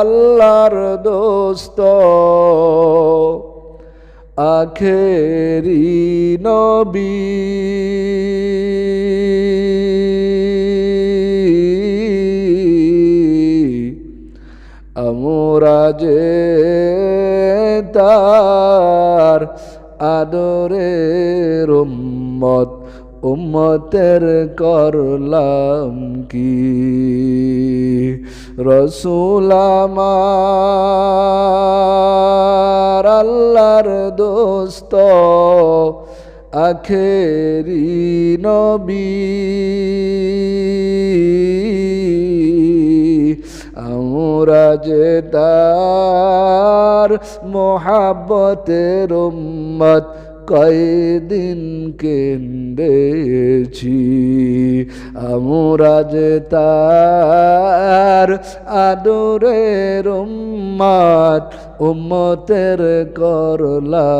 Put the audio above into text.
আল্লাহর দোস্ত আখেরি নবী। আমরা যে তার আদরের উম্মত উম্মতের করলাম কি? রসুল আমার আল্লাহর দোস্ত আখেরি নবী। আমরা যে উম্মত কয়দিন কেন্দেছি? আমরা যে তার আদরের উম্মত উম্মতের করলা